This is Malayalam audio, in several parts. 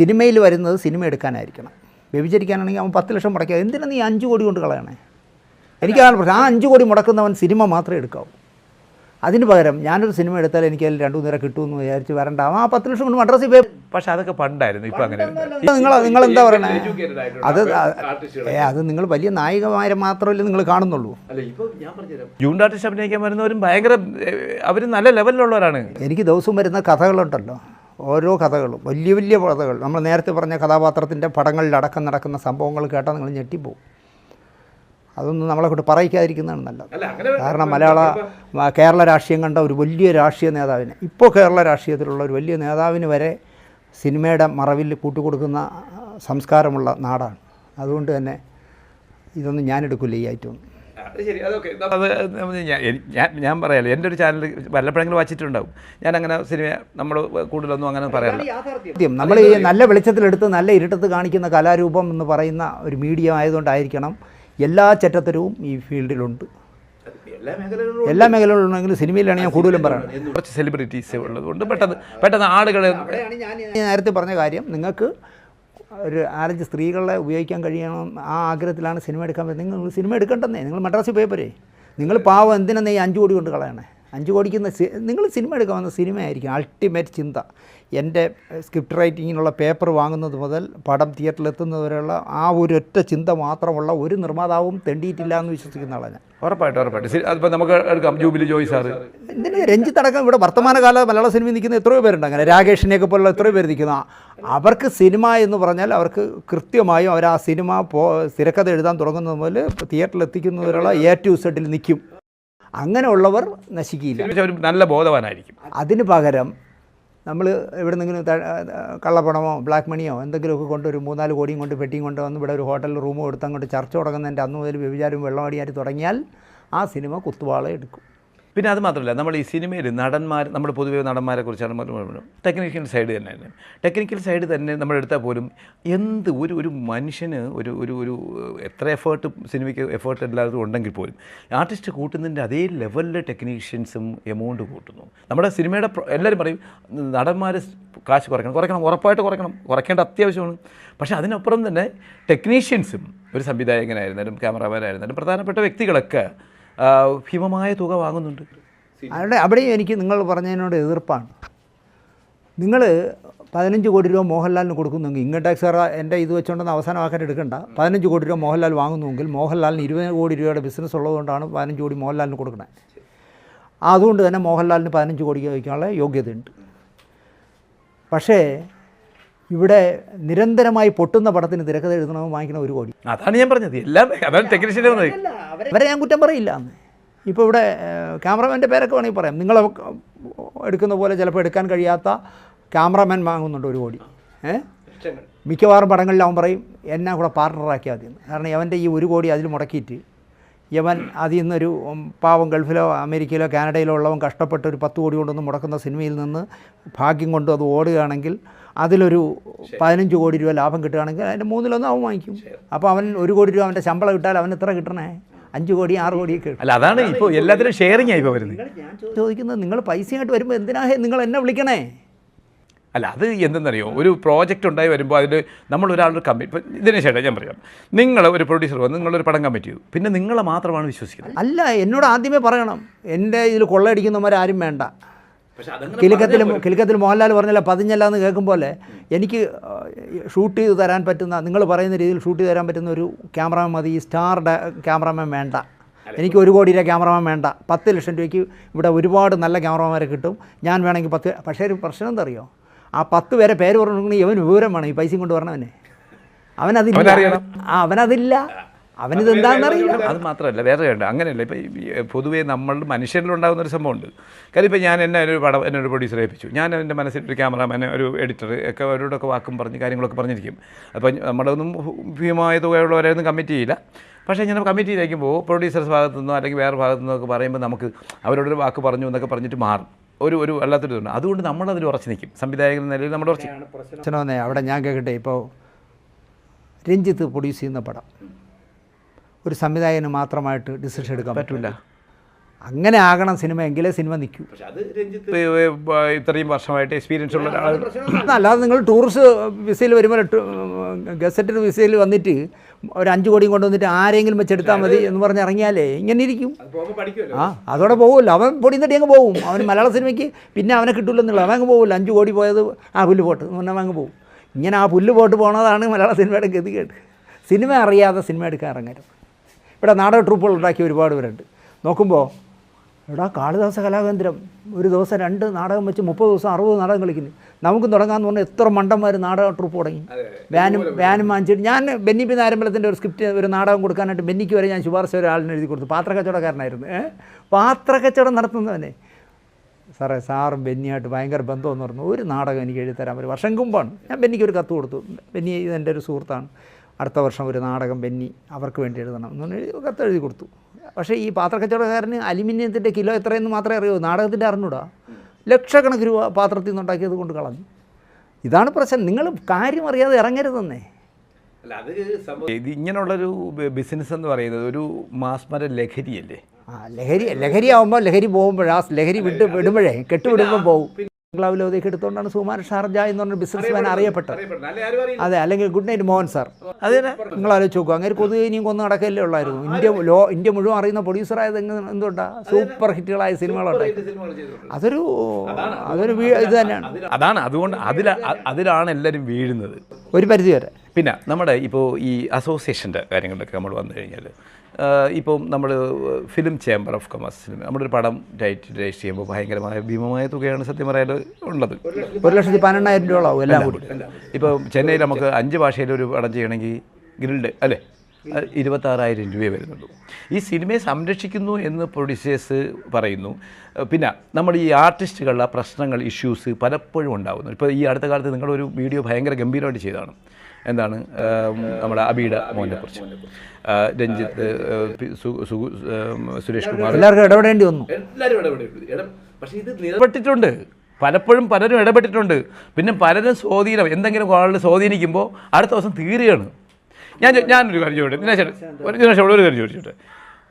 സിനിമയിൽ വരുന്നത് സിനിമ എടുക്കാനായിരിക്കണം. വ്യഭിചരിക്കാനാണെങ്കിൽ അവൻ പത്ത് ലക്ഷം മുടക്കുക എന്തിനാ നീ അഞ്ച് കോടി കൊണ്ട് കളയണേ? എനിക്കതാണ് പ്രശ്നം. ആ അഞ്ച് കോടി മുടക്കുന്നവൻ സിനിമ മാത്രമേ എടുക്കാവൂ. അതിന് പകരം ഞാനൊരു സിനിമ എടുത്താൽ എനിക്ക് അതിൽ രണ്ടു നേരം കിട്ടുമെന്ന് വിചാരിച്ച് വരണ്ട. ആ പത്ത് ലക്ഷം കൊണ്ട് മദ്രാസിൽ പോയി. പക്ഷെ അതൊക്കെ പണ്ടായിരുന്നു. ഇപ്പം അങ്ങനെ നിങ്ങൾ നിങ്ങൾ എന്താ പറയണേ? അത് ഏ അത് നിങ്ങൾ വലിയ നായികമാരെ മാത്രമല്ലേ നിങ്ങൾ കാണുന്നുള്ളൂ. ജൂൺ ആർട്ടിസ്റ്റ് അഭിനയിക്കാൻ വരുന്നവരും ഭയങ്കര അവർ നല്ല ലെവലിലുള്ളവരാണ് എനിക്ക് ദിവസവും വരുന്ന കഥകളുണ്ടല്ലോ. ഓരോ കഥകളും വലിയ വലിയ കഥകൾ. നമ്മൾ നേരത്തെ പറഞ്ഞ കഥാപാത്രത്തിന്റെ പടങ്ങളിലടക്കം നടക്കുന്ന സംഭവങ്ങൾ കേട്ടാൽ നിങ്ങൾ ഞെട്ടിപ്പോവും. അതൊന്നും നമ്മളെ കൊണ്ട് പറയിക്കാതിരിക്കുന്നതാണ് നല്ലത്. കാരണം മലയാള കേരള രാഷ്ട്രീയം കണ്ട ഒരു വലിയ രാഷ്ട്രീയ നേതാവിന് ഇപ്പോൾ കേരള രാഷ്ട്രീയത്തിലുള്ള ഒരു വലിയ നേതാവിന് വരെ സിനിമയുടെ മറവിൽ കൂട്ടുകൊടുക്കുന്ന സംസ്കാരമുള്ള നാടാണ്. അതുകൊണ്ട് തന്നെ ഇതൊന്നും ഞാനെടുക്കില്ല ഈ ഐറ്റം ശരി അതൊക്കെ അത് ഞാൻ ഞാൻ പറയാലോ എന്റെ ഒരു ചാനൽ വല്ലപ്പോഴെങ്കിലും വായിച്ചിട്ടുണ്ടാവും. ഞാൻ അങ്ങനെ സിനിമ നമ്മൾ കൂടുതലൊന്നും അങ്ങനെ പറയാറില്ല. സത്യം നമ്മൾ ഈ നല്ല വെളിച്ചത്തിലെടുത്ത് നല്ല ഇരുട്ടത്ത് കാണിക്കുന്ന കലാരൂപം എന്ന് പറയുന്ന ഒരു മീഡിയ ആയതുകൊണ്ടായിരിക്കണം എല്ലാ ചറ്റത്തരവും ഈ ഫീൽഡിലുണ്ട്. എല്ലാ മേഖലകളിലും ഉണ്ടെങ്കിലും സിനിമയിലാണ് ഞാൻ കൂടുതലും പറയുന്നത് കുറച്ച് സെലിബ്രിറ്റീസ് ഉള്ളതുകൊണ്ട് പെട്ടെന്ന് പെട്ടെന്ന് ആളുകൾ ഞാൻ നേരത്തെ പറഞ്ഞ കാര്യം നിങ്ങൾക്ക് ഒരു ആലഞ്ച് സ്ത്രീകളെ ഉപയോഗിക്കാൻ കഴിയണം ആ ആഗ്രഹത്തിലാണ് സിനിമ എടുക്കാൻ പറ്റുന്നത്. നിങ്ങൾ സിനിമ എടുക്കണ്ടെന്നേ. നിങ്ങൾ മദ്രാസിൽ പോയപ്പോരേ പോരെ നിങ്ങൾ പാവം എന്തിനാ ഈ അഞ്ച് കോടി കൊണ്ട് കളയണേ? അഞ്ച് കോടിക്കുന്ന സി- നിങ്ങൾ സിനിമ എടുക്കാൻ വന്ന സിനിമയായിരിക്കും അൾട്ടിമേറ്റ് ചിന്ത. എന്റെ സ്ക്രിപ്റ്റ് റൈറ്റിങ്ങിനുള്ള പേപ്പർ വാങ്ങുന്നത് മുതൽ പടം തിയേറ്ററിൽ എത്തുന്നത് വരെയുള്ള ആ ഒരു ഒറ്റ ചിന്ത മാത്രമുള്ള ഒരു നിർമ്മാതാവും തെണ്ടിയിട്ടില്ല എന്ന് വിശ്വസിക്കുന്ന ആളാണ് ഞാൻ. ഉറപ്പായിട്ടും ഉറപ്പായിട്ടും. അതിപ്പോൾ നമുക്ക് എടുക്കാം. Jubilee Joy sir. എന്തിന് രഞ്ജിത്ത് അടക്കം ഇവിടെ വർത്തമാനകാല മലയാള സിനിമയിൽ നിൽക്കുന്ന എത്രയോ പേരുണ്ട് അങ്ങനെ. രാകേഷിനെയൊക്കെ പോലുള്ള എത്രയോ പേര് നിൽക്കുന്ന. അവർക്ക് സിനിമ എന്ന് പറഞ്ഞാൽ അവർക്ക് കൃത്യമായും അവർ ആ സിനിമ പോ തിരക്കഥ എഴുതാൻ തുടങ്ങുന്നത് മുതൽ തിയേറ്ററിൽ എത്തിക്കുന്നവരുള്ള എ ടു സെഡിൽ നിൽക്കും. അങ്ങനെയുള്ളവർ നശിക്കില്ല. നല്ല ബോധവാനായിരിക്കും. അതിന് പകരം നമ്മൾ ഇവിടെ നിന്നെങ്കിലും കള്ളപ്പണമോ ബ്ലാക്ക് മണിയോ എന്തെങ്കിലുമൊക്കെ കൊണ്ട് ഒരു മൂന്നാൽ കോടിയും കൊണ്ട് പെട്ടിയും കൊണ്ട് വന്ന് ഇവിടെ ഒരു ഹോട്ടലിൽ റൂമോ എടുത്ത് അങ്ങോട്ട് ചർച്ച തുടങ്ങുന്നതിന്റെ അന്ന് മുതൽ വ്യഭിചാരവും വെള്ളമടിയായിട്ട് തുടങ്ങിയാൽ ആ സിനിമ കുത്തുവാളെ എടുക്കും. പിന്നെ അത് മാത്രമല്ല നമ്മൾ ഈ സിനിമയിൽ നടന്മാർ നമ്മൾ പൊതുവെ നടന്മാരെ കുറിച്ചാണ് ടെക്നിക്കൽ സൈഡ് തന്നെ ടെക്നിക്കൽ സൈഡ് തന്നെ നമ്മൾ എടുത്താൽ പോലും എന്ത് ഒരു ഒരു മനുഷ്യന് ഒരു ഒരു ഒരു എത്ര എഫേർട്ട് സിനിമയ്ക്ക് എഫേർട്ട് എല്ലാവരും ഉണ്ടെങ്കിൽ പോലും ആർട്ടിസ്റ്റ് കൂട്ടുന്നതിന്റെ അതേ ലെവലിൽ ടെക്നീഷ്യൻസും എമൗണ്ട് കൂട്ടുന്നു. നമ്മുടെ സിനിമയുടെ എല്ലാവരും പറയും നടന്മാർ കാശ് കുറയ്ക്കണം കുറയ്ക്കണം ഉറപ്പായിട്ട് കുറയ്ക്കണം കുറയ്ക്കേണ്ട അത്യാവശ്യമാണ്. പക്ഷേ അതിനപ്പുറം തന്നെ ടെക്നീഷ്യൻസും ഒരു സംവിധായകനായിരുന്നാലും ക്യാമറാമാനായിരുന്നാലും പ്രധാനപ്പെട്ട വ്യക്തികളൊക്കെ ഭീമമായ തുക വാങ്ങുന്നുണ്ട്. അവിടെ അവിടെയും എനിക്ക് നിങ്ങൾ പറഞ്ഞതിനോട് എതിർപ്പാണ്. നിങ്ങൾ പതിനഞ്ച് കോടി രൂപ മോഹൻലാലിന് കൊടുക്കുന്നെങ്കിൽ ഇൻകം ടാക്സ് എന്റെ ഇത് വെച്ചുകൊണ്ടെന്ന് അവസാനമാക്കാൻ എടുക്കണ്ട. പതിനഞ്ച് കോടി രൂപ മോഹൻലാൽ വാങ്ങുന്നുവെങ്കിൽ മോഹൻലാലിന് ഇരുപത് കോടി രൂപയുടെ ബിസിനസ് ഉള്ളതുകൊണ്ടാണ് പതിനഞ്ച് കോടി മോഹൻലാലിന് കൊടുക്കുന്നത് അതുകൊണ്ട് തന്നെ മോഹൻലാലിന് പതിനഞ്ച് കോടി വയ്ക്കാനുള്ള യോഗ്യതയുണ്ട്. പക്ഷേ ഇവിടെ നിരന്തരമായി പൊട്ടുന്ന പടത്തിന് തിരക്കഥ എഴുതണമെന്ന് വാങ്ങിക്കണം ഒരു കോടി. അതാണ് ഞാൻ പറഞ്ഞത്. എല്ലാം അതാണ് ടെക്നീഷ്യന്റെ വന്നത് അവരെ ഞാൻ കുറ്റം പറയില്ല. എന്ന് ഇപ്പോൾ ഇവിടെ ക്യാമറമാന്റെ പേരൊക്കെ വേണമെങ്കിൽ പറയാം. നിങ്ങൾ എടുക്കുന്ന പോലെ ചിലപ്പോൾ എടുക്കാൻ കഴിയാത്ത ക്യാമറമാൻ വാങ്ങുന്നുണ്ട് ഒരു കോടി. ഏഹ് മിക്കവാറും പടങ്ങളിൽ അവൻ പറയും എന്നെ കൂടെ പാർട്ണറാക്കിയാൽ മതി. കാരണം അവന്റെ ഈ ഒരു കോടി അതിൽ മുടക്കിയിട്ട് യവൻ അതിൽ നിന്നൊരു പാവം ഗൾഫിലോ അമേരിക്കയിലോ കാനഡയിലോ ഉള്ളവൻ കഷ്ടപ്പെട്ട് ഒരു പത്ത് കോടി കൊണ്ടൊന്നും മുടക്കുന്ന സിനിമയിൽ നിന്ന് ഭാഗ്യം കൊണ്ട് അത് ഓടുകയാണെങ്കിൽ അതിലൊരു പതിനഞ്ച് കോടി രൂപ ലാഭം കിട്ടുകയാണെങ്കിൽ അതിന്റെ മൂന്നിലൊന്നും അവൻ വാങ്ങിക്കും. അപ്പോൾ അവൻ ഒരു കോടി രൂപ അവന്റെ ശമ്പളം ഇട്ടാൽ അവൻ എത്ര കിട്ടണേ? അഞ്ച് കോടി ആറ് കോടിയൊക്കെ അല്ല അതാണ് ഇപ്പോൾ എല്ലാത്തിനും ഷെയറിംഗ് ആയി ഇപ്പോൾ ഞാൻ ചോദിക്കുന്നത് നിങ്ങൾ പൈസയായിട്ട് വരുമ്പോൾ എന്തിനാ നിങ്ങൾ എന്നെ വിളിക്കണേ? അല്ല അത് എന്തെന്നറിയോ? ഒരു പ്രോജക്റ്റ് ഉണ്ടായി വരുമ്പോൾ അതിൽ നമ്മൾ ഒരാളുടെ കമ്മിറ്റി ഇപ്പം ഇതിന് ശേഷം ഞാൻ പറയാം. നിങ്ങൾ ഒരു പ്രൊഡ്യൂസർ വന്ന് നിങ്ങളൊരു പടം കമ്മിറ്റ് ചെയ്തു. പിന്നെ നിങ്ങളെ മാത്രമാണ് വിശ്വസിക്കുന്നത്. അല്ല എന്നോട് ആദ്യമേ പറയണം. എന്റെ ഇതിൽ കൊള്ളയടിക്കുന്നവരാരും വേണ്ട. കിലുക്കത്തിൽ കിലുക്കത്തിൽ മോഹൻലാൽ പറഞ്ഞില്ല പതിഞ്ഞല്ല എന്ന് കേൾക്കുമ്പോൾ പോലെ എനിക്ക് ഷൂട്ട് ചെയ്ത് തരാൻ പറ്റുന്ന നിങ്ങൾ പറയുന്ന രീതിയിൽ ഷൂട്ട് ചെയ്ത് തരാൻ പറ്റുന്ന ഒരു ക്യാമറമാൻ മതി ഈ സ്റ്റാറുടെ ക്യാമറമാൻ വേണ്ട. എനിക്ക് ഒരു കോടി രൂപ ക്യാമറമാൻ വേണ്ട. പത്ത് ലക്ഷം രൂപയ്ക്ക് ഇവിടെ ഒരുപാട് നല്ല ക്യാമറമാരെ കിട്ടും. ഞാൻ വേണമെങ്കിൽ പത്ത് പക്ഷേ ഒരു പ്രശ്നം എന്താ അറിയോ ആ പത്ത് പേരെ പേര് പറഞ്ഞിട്ടുണ്ടെങ്കിൽ ഇവൻ വിവരം വേണം ഈ പൈസയും കൊണ്ട് വരണവനെ. അവനതില്ല. അവനതില്ല. അവനിത് എന്താണെന്നറിയില്ല. അത് മാത്രമല്ല വേറെ ഉണ്ട്. അങ്ങനെയല്ല. ഇപ്പം പൊതുവേ നമ്മൾ മനുഷ്യരിലുണ്ടാകുന്ന ഒരു സംഭവമുണ്ട്. കാര്യം ഇപ്പം ഞാൻ എന്നെ ഒരു പടം എന്നെ ഒരു പ്രൊഡ്യൂസർ ഏൽപ്പിച്ചു. ഞാൻ എന്റെ മനസ്സിൽ ഒരു ക്യാമറാമാനെ ഒരു എഡിറ്റർ ഒക്കെ അവരോടൊക്കെ വാക്കും പറഞ്ഞ് കാര്യങ്ങളൊക്കെ പറഞ്ഞിരിക്കും. അപ്പോൾ നമ്മളൊന്നും ഭീമമായ തുകയുള്ളവരായിരുന്നു കമ്മിറ്റ് ചെയ്യില്ല. പക്ഷേ ഇങ്ങനെ കമ്മിറ്റ് ചെയ്തേക്കുമ്പോൾ പ്രൊഡ്യൂസേഴ്സ് ഭാഗത്തു നിന്നോ അല്ലെങ്കിൽ വേറെ ഭാഗത്തു നിന്നോ ഒക്കെ പറയുമ്പോൾ നമുക്ക് അവരോടൊരു വാക്ക് പറഞ്ഞു എന്നൊക്കെ പറഞ്ഞിട്ട് മാറും. ഒരു ഒരു വല്ലാത്തൊരു ഇതുണ്ട്. അതുകൊണ്ട് നമ്മളതിൽ ഉറച്ചു നിൽക്കും. സംവിധായകൻ എന്ന നിലയിൽ നമ്മൾ ഉറച്ച് പ്രശ്നം അവിടെ ഞാൻ കേൾക്കട്ടെ ഇപ്പോൾ രഞ്ജിത്ത് പ്രൊഡ്യൂസ് ചെയ്യുന്ന പടം. ഒരു സംവിധായകന് മാത്രമായിട്ട് ഡിസിഷൻ എടുക്കാൻ പറ്റില്ല. അങ്ങനെ ആകണം സിനിമ എങ്കിലേ സിനിമ നിൽക്കൂ. പക്ഷെ അത് രഞ്ജിത്ത് ഇത്രയും വർഷമായിട്ട് എക്സ്പീരിയൻസ് ഉള്ള ഒരാൾ അല്ലാതെ നിങ്ങൾ ടൂറിസ്റ്റ് വിസയിൽ വരുമ്പോൾ ഗസറ്റഡ് വിസയിൽ വന്നിട്ട് ഒരു അഞ്ച് കോടിയും കൊണ്ടുവന്നിട്ട് ആരെങ്കിലും വെച്ചെടുത്താൽ മതി എന്ന് പറഞ്ഞ് ഇറങ്ങിയാലേ ഇങ്ങനെ ഇരിക്കും. ആ അതോടെ പോകുമല്ലോ അവൻ പൊടി തട്ടി അങ്ങ് പോകും അവൻ മലയാള സിനിമയ്ക്ക് പിന്നെ അവനെ കിട്ടില്ലെന്നുള്ള അവൻ അങ്ങ് പോകില്ല അഞ്ച് കോടി പോയത് ആ പുല്ല് പോട്ട് എന്ന് പറഞ്ഞാൽ അങ്ങ് പോകും ഇങ്ങനെ ആ പുല്ല് പോട്ട് പോണതാണ് മലയാള സിനിമയുടെ ഗതികേട്. സിനിമ അറിയാതെ സിനിമ എടുക്കാൻ ഇറങ്ങരുത്. ഇവിടെ നാടക ട്രൂപ്പുകൾ ഉണ്ടാക്കിയ ഒരുപാട് പേരുണ്ട്. നോക്കുമ്പോൾ എടാ കാളിദാസ കലാകേന്ദ്രം ഒരു ദിവസം രണ്ട് നാടകം വെച്ച് മുപ്പത് ദിവസം അറുപത് നാടകം കളിക്കുന്നു. നമുക്ക് തുടങ്ങാമെന്ന് പറഞ്ഞാൽ എത്ര മണ്ടന്മാർ നാടക ട്രൂപ്പ് തുടങ്ങി. വാനും വാനും വാങ്ങിച്ചിട്ട് ഞാൻ ബെന്നി പി നാരമ്പലത്തിന്റെ ഒരു സ്ക്രിപ്റ്റ് ഒരു നാടകം കൊടുക്കാനായിട്ട് ബെന്നിക്ക് വരെ ഞാൻ ശുപാർശ ഒരാളിന് എഴുതി കൊടുത്തു. പാത്രക്കച്ചവടക്കാരനായിരുന്നു. പാത്ര പാത്രക്കച്ചവടം നടത്തുന്നവനെ. സാറേ സാറും ബെന്നിയായിട്ട് ഭയങ്കര ബന്ധമെന്ന് പറഞ്ഞു. ഒരു നാടകം എനിക്ക് എഴുതി തരാൻ പറ്റും. വർഷം മുമ്പാണ് ഞാൻ ബെന്നിക്ക് ഒരു കത്ത് കൊടുത്തു. ബെന്നി ഇതെന്റെ ഒരു സുഹൃത്താണ്. അടുത്ത വർഷം ഒരു നാടകം ബെന്നി അവർക്ക് വേണ്ടി എഴുതണം എന്ന് പറഞ്ഞാൽ എഴുതി- കത്ത് എഴുതി കൊടുത്തു. പക്ഷേ ഈ പാത്രക്കച്ചവടക്കാരന് അലുമിനിയത്തിന്റെ കിലോ എത്രയെന്ന് മാത്രമേ അറിയൂ നാടകത്തിന്റെ അറിഞ്ഞൂടാ. ലക്ഷക്കണക്കിന് രൂപ പാത്രത്തിൽ നിന്നുണ്ടാക്കിയത് കൊണ്ട് കളഞ്ഞു. ഇതാണ് പ്രശ്നം. നിങ്ങൾ കാര്യം അറിയാതെ ഇറങ്ങരുതെന്നേ. അല്ല അത് ഇത് ഇങ്ങനെയുള്ളൊരു ബിസിനസ് എന്ന് പറയുന്നത് ഒരു മാസ്മര ലഹരിയല്ലേ? ആ ലഹരി ലഹരി ആവുമ്പോൾ ലഹരി പോകുമ്പോഴാ ലഹരി വിട്ട് വിടുമ്പോഴേ കെട്ടുവിടുമ്പോൾ പോകും ബംഗ്ലാവിലേക്ക് എടുത്തുകൊണ്ടാണ് സുമാൻ ഷാർജ എന്ന് പറഞ്ഞ ബിസിനസ്മാൻ അറിയപ്പെട്ടത്. അതെ അല്ലെങ്കിൽ ഗുഡ് നൈറ്റ് മോഹൻ സാർ. അതെ നിങ്ങൾ ആലോചിച്ച് നോക്കുക അങ്ങനെ കൊതുക് ഇനിയും കൊന്നു നടക്കല്ലേ ഉള്ളായിരുന്നു. ഇന്ത്യ ലോ ഇന്ത്യ മുഴുവൻ അറിയുന്ന പ്രൊഡ്യൂസറായത് എന്തുകൊണ്ടാ? സൂപ്പർ ഹിറ്റുകളായ സിനിമകളുണ്ട് അതൊരു അതൊരു ഇത് തന്നെയാണ്. അതാണ്. അതുകൊണ്ട് അതില അതിലാണ് എല്ലാവരും വീഴുന്നത്. ഒരു പരിധി വരെ. പിന്നെ നമ്മുടെ ഇപ്പോൾ ഈ അസോസിയേഷന്റെ കാര്യങ്ങളിലൊക്കെ നമ്മൾ വന്നു കഴിഞ്ഞാൽ ഇപ്പം നമ്മൾ ഫിലിം ചേംബർ ഓഫ് കൊമേഴ്സ് നമ്മളൊരു പടം ഡയറ്റ് രജിസ്റ്റർ ചെയ്യുമ്പോൾ ഭയങ്കരമായ ഭീമമായ തുകയാണ് സത്യം പറയാൻ ഉള്ളത്. ഒരു ലക്ഷത്തി പന്ത്രണ്ടായിരം രൂപ എല്ലാം കൂടി. ഇപ്പോൾ ചെന്നൈയിൽ നമുക്ക് അഞ്ച് ഭാഷയിൽ ഒരു പടം ചെയ്യണമെങ്കിൽ ഗ്രിൽഡ് അല്ലേ? ഇരുപത്താറായിരം രൂപയെ വരുന്നുള്ളൂ. ഈ സിനിമയെ സംരക്ഷിക്കുന്നു എന്ന് പ്രൊഡ്യൂസേഴ്സ് പറയുന്നു. പിന്നെ നമ്മൾ ഈ ആർട്ടിസ്റ്റുകളുടെ പ്രശ്നങ്ങൾ ഇഷ്യൂസ് പലപ്പോഴും ഉണ്ടാകുന്നു ഇപ്പോൾ ഈ അടുത്ത കാലത്ത് നിങ്ങളൊരു വീഡിയോ ഭയങ്കര ഗംഭീരമായിട്ട് ചെയ്തതാണ്. എന്താണ് നമ്മുടെ അബിയുടെ മോനെ കുറിച്ച്. രഞ്ജിത്ത് സുരേഷ് കുമാർ. എല്ലാവർക്കും ഇടപെടേണ്ടി വന്നു. എല്ലാവരും ഇടപെട്ടിട്ടുണ്ട് പക്ഷേ ഇത് ഇടപെട്ടിട്ടുണ്ട്. പലപ്പോഴും പലരും ഇടപെട്ടിട്ടുണ്ട്. പിന്നെ പലരും സ്വാധീനം എന്തെങ്കിലും ആളുകൾ സ്വാധീനിക്കുമ്പോൾ അടുത്ത ദിവസം തീരുകയാണ്. ഞാൻ ഞാനൊരു കാര്യം ചോദിച്ചു ദിനേശ് ഒരു കാര്യം ചോദിച്ചോട്ടെ?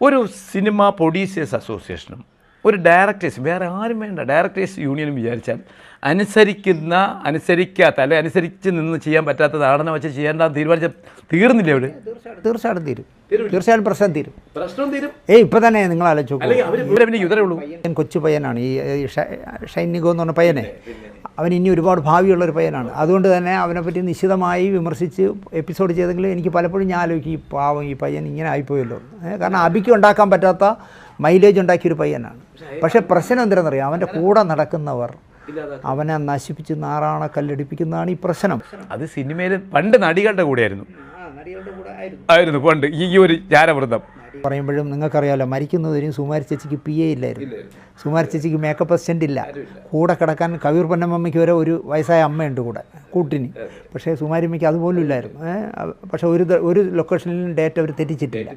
ഒരു സിനിമ പ്രൊഡ്യൂസേഴ്സ് അസോസിയേഷനും ഒരു ഡയറക്ടേഴ്സ് വേറെ ആരും വേണ്ട ഡയറക്ടേഴ്സ് യൂണിയനും വിചാരിച്ചാൽ അനുസരിക്കുന്ന അനുസരിക്കാത്ത അല്ലെ അനുസരിച്ച് നിന്ന് ചെയ്യാൻ പറ്റാത്ത പറ്റാത്തതാണെന്ന് വെച്ച് ചെയ്യേണ്ട തീരുമാനിച്ച തീർന്നില്ലേ അവർ? തീർച്ചയായിട്ടും തീരും. തീർച്ചയായും പ്രശ്നം തീരും. പ്രശ്നം തീരും. ഏയ് ഇപ്പം തന്നെ നിങ്ങൾ ആലോചിച്ചു കൊച്ചു പയ്യനാണ്. ഈ ഷൈനികോ ഷൈനിഗോ എന്ന് പറഞ്ഞ പയ്യനെ. അവൻ ഇനി ഒരുപാട് ഭാവിയുള്ളൊരു പയ്യനാണ്. അതുകൊണ്ട് തന്നെ അവനെപ്പറ്റി നിശിതമായി വിമർശിച്ച് എപ്പിസോഡ് ചെയ്തെങ്കിൽ എനിക്ക് പലപ്പോഴും ഞാൻ ആലോചിക്കും ഈ പാവം ഈ പയ്യൻ ഇങ്ങനെ ആയിപ്പോയല്ലോ. കാരണം അബിക്ക് ഉണ്ടാക്കാൻ പറ്റാത്ത മൈലേജ് ഉണ്ടാക്കിയൊരു പയ്യനാണ്. പക്ഷേ പ്രശ്നം എന്തിനാണെന്നറിയാം? അവന്റെ കൂടെ നടക്കുന്നവർ അവനെ നശിപ്പിച്ച് നാറാണ കല്ലടിപ്പിക്കുന്നതാണ് ഈ പ്രശ്നം. അത് സിനിമയിൽ പണ്ട് നടികളുടെ കൂടെയായിരുന്നു. ആയിരുന്നു. പണ്ട് ഈ ഒരു ജാരവൃതം പറയുമ്പോഴും നിങ്ങൾക്കറിയാമല്ലോ മരിക്കുന്നതിനും സുമാരി ചേച്ചിക്ക് പി എ ഇല്ലായിരുന്നു. സുമാരി ചേച്ചിക്ക് മേക്കപ്പ് അസിസ്റ്റന്റ് ഇല്ല. കൂടെ കിടക്കാൻ കവിയൂർ പൊന്നമ്മയ്ക്ക് വരെ ഒരു വയസ്സായ അമ്മയുണ്ട് കൂടെ കൂട്ടിന്. പക്ഷേ സുമാരിമ്മയ്ക്ക് അതുപോലും ഇല്ലായിരുന്നു. പക്ഷേ ഒരു ഒരു ലൊക്കേഷനിലും ഡേറ്റ് അവർ തെറ്റിച്ചിട്ടില്ല.